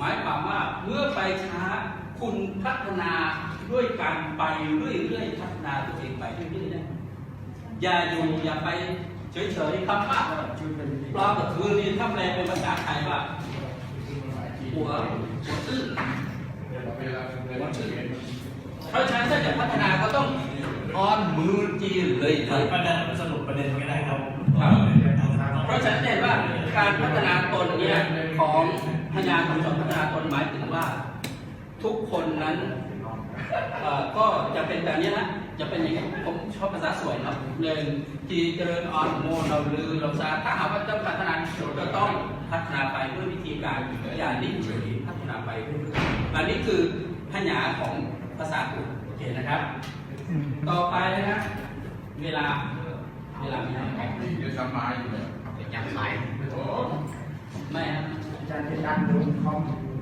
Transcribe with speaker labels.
Speaker 1: หมายความว่าเมื่อไปช้าคุณพัฒนาด้วยการไปเรื่อยๆพัฒนาตัวเองไปเรื่อยๆนะอย่าอยู่อย่าไปเฉยๆคำว่าปลากับคือนี่ถ้าแปลเป็นภาษาไทยว่าหัวหัวตื้นหัวตื้นเพราะฉะนั้นถ้าจะพัฒนาก็ต้องออนมือจีนเลยเลย
Speaker 2: ประเด็นสรุปประเด็นไม่ได้ครับ
Speaker 1: เพราะฉะนั้นเห็นว่าการพัฒนาตนเนี่ยของ พญาคำสอนพัฒนาตนหมายถึงว่า ทุกคนนั้นเอ่อก็จะเป็นแบบนี้นะจะเป็นอย่างนี้ผมชอบภาษาสวยเนาะหนึ่งจีเจริญอ่อนโมเราลือเราซาถ้าหากว่าจะพัฒนาก็ต้องพัฒนาไปด้วยวิธีการอย่านิ่งเฉยพัฒนาไปเรื่อยๆอันนี้คือพญาของภาษาอังกฤษโอเคนะครับ ต่อไปนะครับเวลาเวลามีอะไร
Speaker 3: จะทำไม้อยู่เลย
Speaker 4: ยังไง
Speaker 3: โอ้
Speaker 1: ไม่ครับ
Speaker 5: อาจารย์จะดันดูคอม